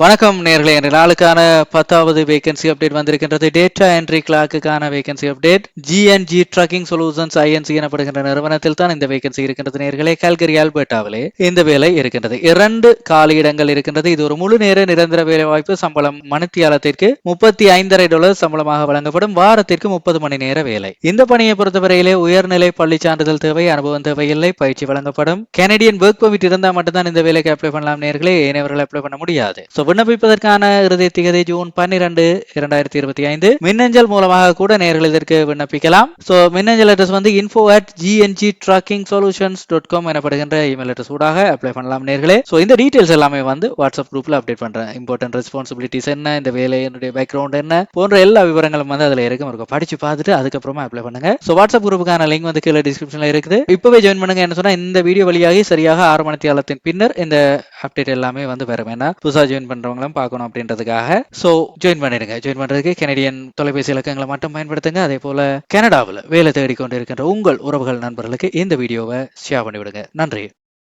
வணக்கம் நேர்களே. என்ற நாளுக்கான பத்தாவது வேகன்சி அப்டேட் வந்திருக்கின்றது. Data entry கிளாக்குக்கான vacancy update GNG trucking solutions INC எனப்படுகின்ற நிறுவனத்தில் தான் இந்த வேகன்சி இருக்கின்றது நேர்களே. கல்கரி ஆல்பர்டாவிலே இந்த வேலை இருக்கின்றது. இரண்டு காலியிடங்கள் இருக்கின்றது. இது ஒரு முழு நேர நிரந்தர வேலை வாய்ப்பு. சம்பளம் மணித்தியாலத்திற்கு முப்பத்தி ஐந்தரை டாலர் சம்பளமாக வழங்கப்படும். வாரத்திற்கு முப்பது மணி நேர வேலை. இந்த பணியை பொறுத்தவரையிலே உயர்நிலை பள்ளி சான்றிதழ் தேவை அனுபவம் தேவையில்லை பயிற்சி வழங்கப்படும். கெனடியன் ஒர்க் பர்மிட் இருந்தால் மட்டும்தான் இந்த வேலைக்கு அப்ளை பண்ணலாம் நேர்களே. ஏனையவர்கள் அப்ளை பண்ண முடியாது? விண்ணப்பிப்பதற்கான இறுதி திகதி ஜூன் பன்னிரண்டு இரண்டாயிரத்தி இருபத்தி ஐந்து. மின்னஞ்சல் மூலமாக கூட நேர்கள் இதற்கு விண்ணப்பிக்கலாம். சோ மின்னஞ்சல் அட்ரஸ் வந்து info at GNG tracking solutions dot com எனப்படுகின்ற இமெயில் அட்ரஸ் ஊடாக அப்ளை பண்ணலாம் நேர்களே. சோ இந்த டீடைல்ஸ் எல்லாமே வந்து வாட்ஸ்அப் குரூப்ல அப்டேட் பண்றேன். இம்பார்ட்டன்ட் ரெஸ்பான்சிபிலிட்டிஸ் என்ன இந்த வேலை என்னுடைய பேக்ரவுண்ட் என்ன போன்ற எல்லா விவரங்களும் வந்து அதுல இருக்கும். இருக்கும். படிச்சு பார்த்துட்டு அதுக்கப்புறமா அப்ளை பண்ணுங்க. சோ வாட்ஸ்அப் குரூப்புக்கான லிங்க் வந்து கீழே டிஸ்கிரிப்ஷன்ல இருக்குது. இப்பவே ஜாயின் பண்ணுங்க என்ன சொன்னா இந்த வீடியோ வழியாக சரியாக ஆறு மணி காலத்தின் பின்னர் இந்த அப்டேட் எல்லாமே வந்து வரும் ஏன்னா புதுசா ஜாயின் பண்றவங்களும் பார்க்கணும் அப்படின்றதுக்காக. சோ ஜாயின் பண்ணிடுங்க. ஜாயின் பண்றதுக்கு கெனடியன் தொலைபேசி இலக்கங்களை மட்டும் பயன்படுத்துங்க. அதே போல கனடாவில் வேலை தேடிக்கொண்டு இருக்கின்ற உங்கள் உறவுகள் நண்பர்களுக்கு இந்த வீடியோவை ஷேர் பண்ணிவிடுங்க. நன்றி.